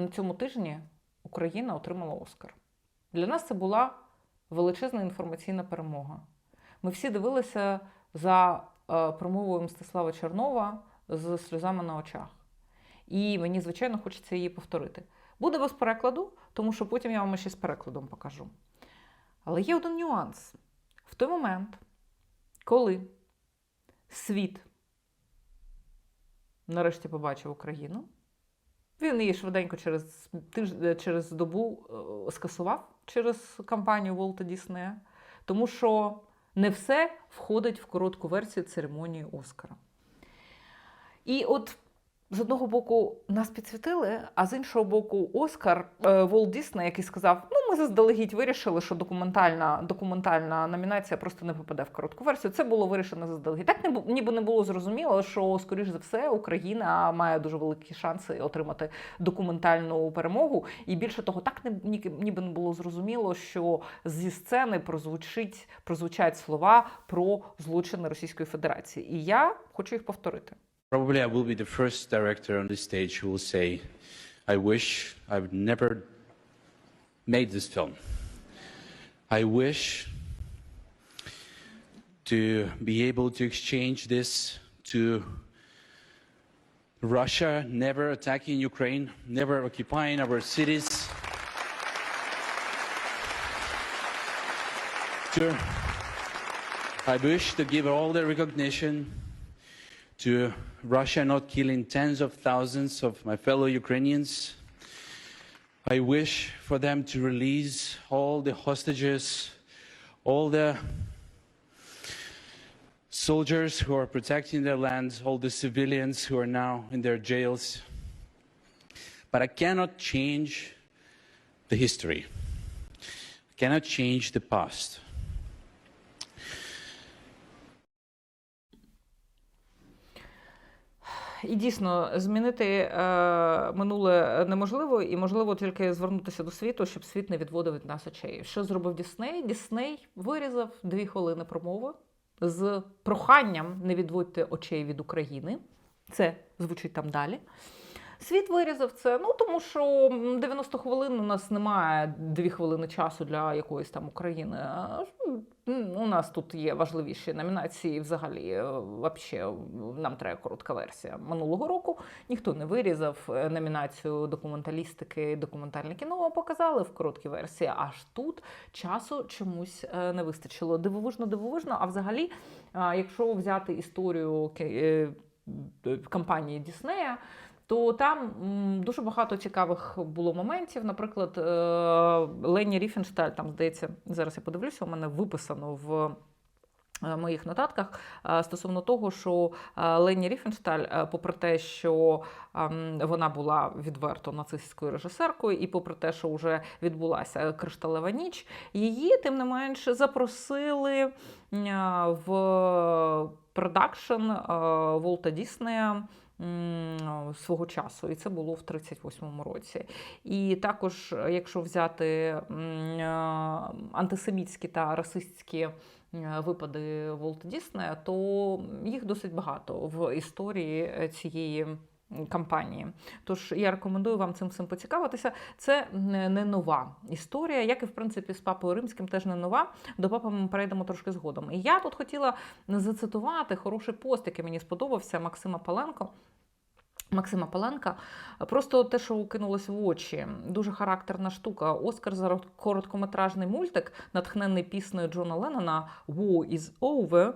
на цьому тижні Україна отримала Оскар. Для нас це була величезна інформаційна перемога. Ми всі дивилися за е, промовою Мстислава Чернова з сльозами на очах. І мені, звичайно, хочеться її повторити. Буде без перекладу, тому що потім я вам ще з перекладом покажу. Але є один нюанс. В той момент, коли світ нарешті побачив Україну, він її швиденько через, тиждень, через добу е, скасував через кампанію Волта Діснея, тому що не все входить в коротку версію церемонії Оскара. І от з одного боку нас підсвітили, а з іншого боку, Оскар е, Волт Дісней, який сказав: ну ми заздалегідь вирішили, що документальна, документальна номінація просто не попаде в коротку версію. Це було вирішено заздалегідь. Так не ніби не було зрозуміло, що скоріш за все Україна має дуже великі шанси отримати документальну перемогу. І більше того, так не ні- ніби не було зрозуміло, що зі сцени прозвучить прозвучать слова про злочини Російської Федерації. І я хочу їх повторити. Probably I will be the first director on this stage who will say, I wish I would never made this film. I wish to be able to exchange this to Russia never attacking Ukraine, never occupying our cities. To, I wish to give all the recognition to Russia not killing tens of thousands of my fellow Ukrainians. I wish for them to release all the hostages, all the soldiers who are protecting their lands, all the civilians who are now in their jails. But I cannot change the history. I cannot change the past. І дійсно змінити е, минуле неможливо, і можливо тільки звернутися до світу, щоб світ не відводив від нас очей. Що зробив Дісней? Дісней вирізав дві хвилини промови з проханням не відводьте очей від України. Це звучить там далі. Світ вирізав це, ну тому що м, 90 хвилин у нас немає 2 хвилини часу для якоїсь там України. У нас тут є важливіші номінації. Взагалі, е, вообще, нам треба коротка версія. Минулого року ніхто не вирізав е, номінацію документалістики, документальне кіно показали в короткій версії. Аж тут часу чомусь е, не вистачило. Дивовижно, дивовижно. А взагалі, якщо взяти історію кампанії Діснея. То там дуже багато цікавих було моментів. Наприклад, е, Лені Ріфеншталь, там здається, зараз я подивлюся, у мене виписано в. е, Моїх нотатках е, стосовно того, що Лені Ріфеншталь, попри те, що ем, вона була відверто нацистською режисеркою, і попри те, що вже відбулася кришталева ніч, її тим не менше запросили в продакшн Волта Діснея свого часу, і це було в 38-му році. І також, якщо взяти антисемітські та расистські випади Волта Діснея, то їх досить багато в історії цієї. Кампанії, тож я рекомендую вам цим всім поцікавитися. Це не нова історія, як і в принципі з папою римським теж не нова. До папи ми перейдемо трошки згодом. І я тут хотіла зацитувати хороший пост, який мені сподобався Максима Паленко. Максима Паленка. Просто те, що кинулось в очі. Дуже характерна штука. Оскар за короткометражний мультик, натхнений піснею Джона Леннона «War is over»,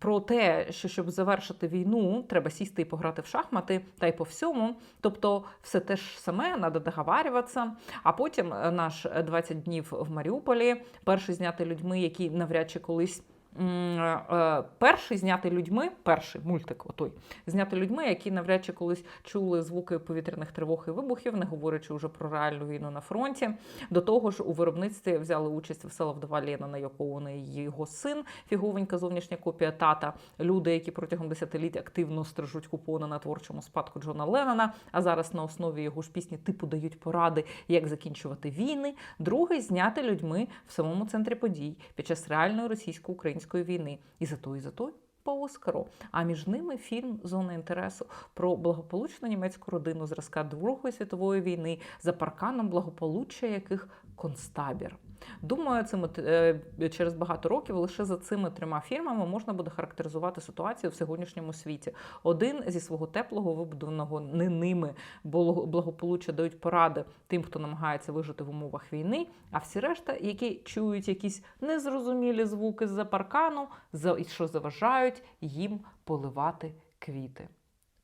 про те, що щоб завершити війну, треба сісти і пограти в шахмати, та й по всьому. Тобто, все те ж саме, треба договарюватися. А потім е, наш 20 днів в Маріуполі, перший знятий людьми, які навряд чи колись. М, е, Перший знятий людьми, перший мультик, отой, зняти людьми, які навряд чи колись чули звуки повітряних тривог і вибухів, не говорячи вже про реальну війну на фронті. До того ж, у виробництві взяли участь весела вдова Ленина Яковина і його син, фіговенька зовнішня копія тата. Люди, які протягом десятиліть активно стрижуть купони на творчому спадку Джона Леннона, а зараз на основі його ж пісні типу дають поради, як закінчувати війни. Другий зняти людьми в самому центрі подій під час реальної російсько-української війни. І за то, і за то по Оскару. А між ними фільм Зона інтересу про благополучну німецьку родину зразка Другої світової війни за парканом благополуччя яких концтабір. Думаю, цими е, через багато років лише за цими трьома фільмами можна буде характеризувати ситуацію в сьогоднішньому світі. Один зі свого теплого вибудованого не ними благополуччя дають поради тим, хто намагається вижити в умовах війни. А всі решта, які чують якісь незрозумілі звуки з-за паркану, за що заважають їм поливати квіти.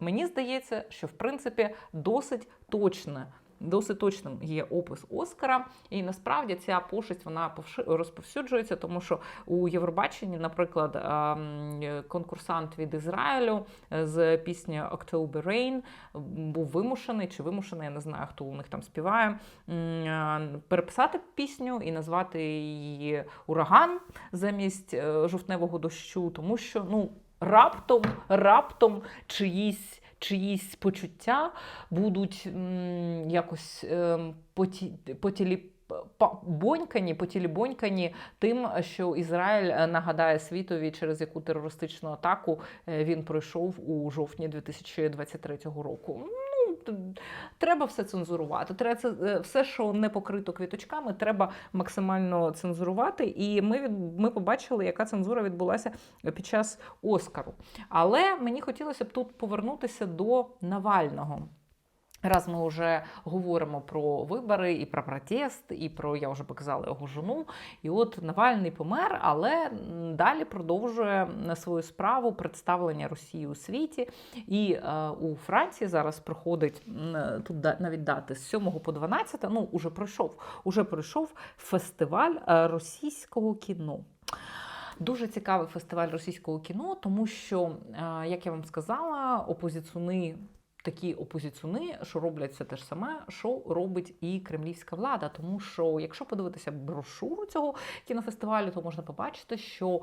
Мені здається, що в принципі досить точне. Досить точним є опис Оскара, і насправді ця пошесть вона розповсюджується, тому що у Євробаченні, наприклад, ем, конкурсант від Ізраїлю е, з пісні October Rain був вимушений чи вимушений, я не знаю, хто у них там співає, е, переписати пісню і назвати її ураган замість е, жовтневого дощу, тому що ну раптом, раптом чиїсь. Чиїсь почуття будуть якось ем, поті, потілі, бонькані, тим, що Ізраїль е, нагадає світові, через яку терористичну атаку е, він пройшов у жовтні 2023 року. Ну, т- треба все цензурувати. Треба це е, все, що не покрито квіточками, треба максимально цензурувати. І ми ми побачили, яка цензура відбулася під час Оскару. Але мені хотілося б тут повернутися до Навального. Раз ми вже говоримо про вибори і про протест, і про я вже показала його жону. І от Навальний помер, але далі продовжує свою справу представлення Росії у світі. І е, у Франції зараз проходить тут навіть дати з 7 по 12, ну уже пройшов, уже пройшов фестиваль е, російського кіно. Дуже цікавий фестиваль російського кіно, тому що, е, як я вам сказала, опозиціони. Такі опозиціони, що роблять все те ж саме, що робить і кремлівська влада. Тому що, якщо подивитися брошуру цього кінофестивалю, то можна побачити, що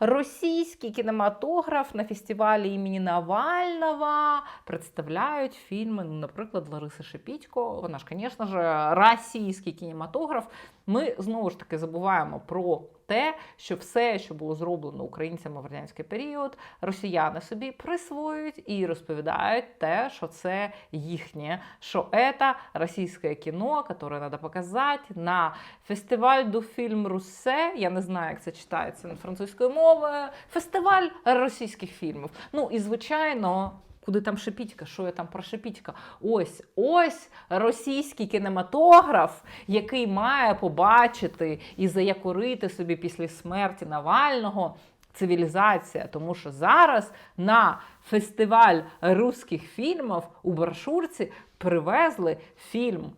російський кінематограф на фестивалі імені Навального представляють фільми, ну, наприклад, Лариси Шепітько. Вона ж, звісно ж, російський кінематограф. Ми знову ж таки забуваємо про те, що все, що було зроблено українцями в радянський період, росіяни собі присвоюють і розповідають те, що це їхнє, що це російське кіно, яке треба показати на фестиваль до фільм Русе. Я не знаю, як це читається французькою мовою. Фестиваль російських фільмів. Ну і звичайно. Куди там шепітька? Що я там про шепітька? Ось ось російський кінематограф, який має побачити і заякорити собі після смерті Навального цивілізація. Тому що зараз на фестиваль русських фільмів у Баршурці привезли фільм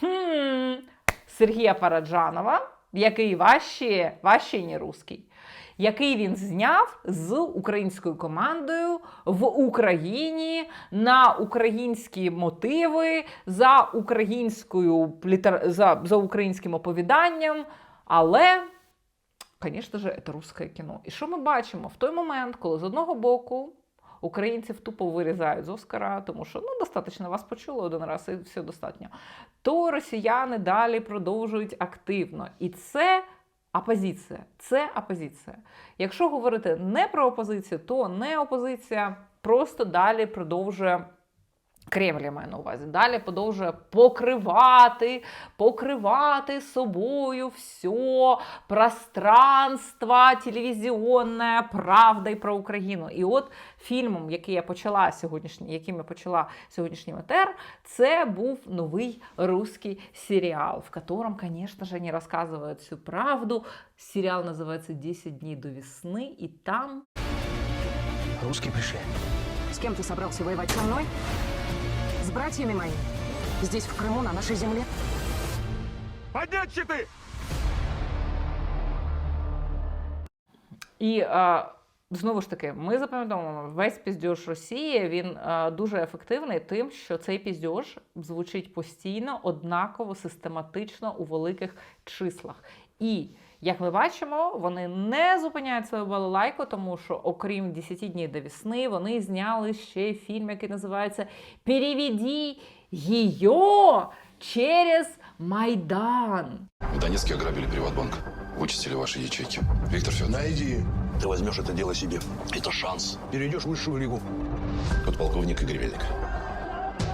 хм, Сергія Параджанова, який важче, важче не русський який він зняв з українською командою в Україні на українські мотиви за українською за, за українським оповіданням. Але, звісно ж, це русське кіно. І що ми бачимо в той момент, коли з одного боку. Українців тупо вирізають з Оскара, тому що ну достатньо вас почули один раз і все достатньо. То росіяни далі продовжують активно. І це опозиція. Це опозиція. Якщо говорити не про опозицію, то не опозиція просто далі продовжує. Кремль я маю на увазі. Далі продовжує покривати, покривати собою все пространство телевізіонне, правда і про Україну. І от фільмом, який я почала сьогоднішній, яким я почала сьогоднішній метр, це був новий русский серіал, в котором, конечно же, не рассказывают всю правду. Сериал называется «10 дней до весны», и там Русские пришли. С кем ты собрался воевать со мной? Братьями моими? Здесь, в Крыму, на нашей земле? Поднять щиты! І е, знову ж таки, ми запам'ятовуємо, весь піздьош Росії він е, дуже ефективний тим, що цей піздьош звучить постійно, однаково, систематично у великих числах. І як ми бачимо, вони не зупиняють свою балалайку, тому що, окрім 10 днів до весни, вони зняли ще фільм, який називається «Переведи її через Майдан. В Донецке ограбили приватбанк. Вычистили ваши ячейки. Виктор Федорович. Найди Ты возьмешь это дело себе. Это шанс. Перейдешь в высшую лигу. Подполковник Игорь Мельник.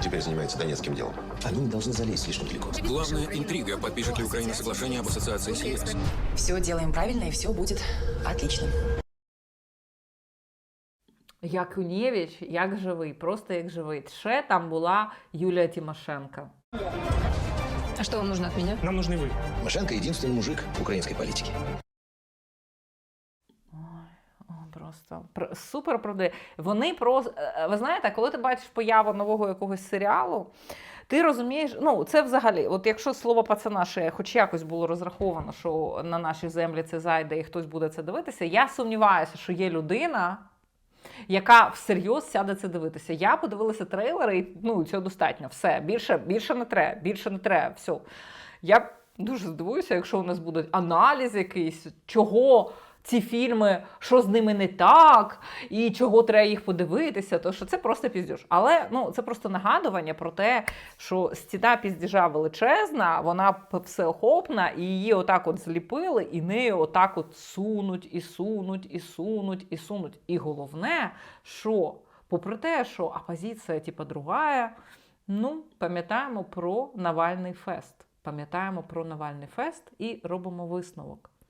Теперь занимается донецким делом. Они не должны залезть слишком далеко. Главная интрига, подпишет ли Украина соглашение об ассоциации с ЕС. Все делаем правильно, и все будет отлично. Як Юнєвич, як живий, просто як живий. Ще там була Юлія Тимошенко. А что вам нужно от меня? Нам нужны вы. Машенко единственный мужик в украинской политике. Просто пр- супер правди. Вони просто ви знаєте, коли ти бачиш появу нового якогось серіалу, ти розумієш, ну це взагалі, от якщо слово пацана ще хоч якось було розраховано, що на нашій землі це зайде і хтось буде це дивитися, я сумніваюся, що є людина. Яка всерйоз сяде це дивитися. Я подивилася трейлери, і ну цього достатньо. Все, більше, більше не треба, більше не треба. Все. Я дуже здивуюся, якщо у нас буде аналіз якийсь, чого ці фільми, що з ними не так, і чого треба їх подивитися, то що це просто піздюш. Але ну це просто нагадування про те, що стіна піздіжа величезна, вона всеохопна, і її отак от зліпили, і нею отак от сунуть, і сунуть, і сунуть, і сунуть. І головне, що попри те, що опозиція, типа, другая, ну, пам'ятаємо про Навальний фест. Пам'ятаємо про Навальний фест і робимо висновок.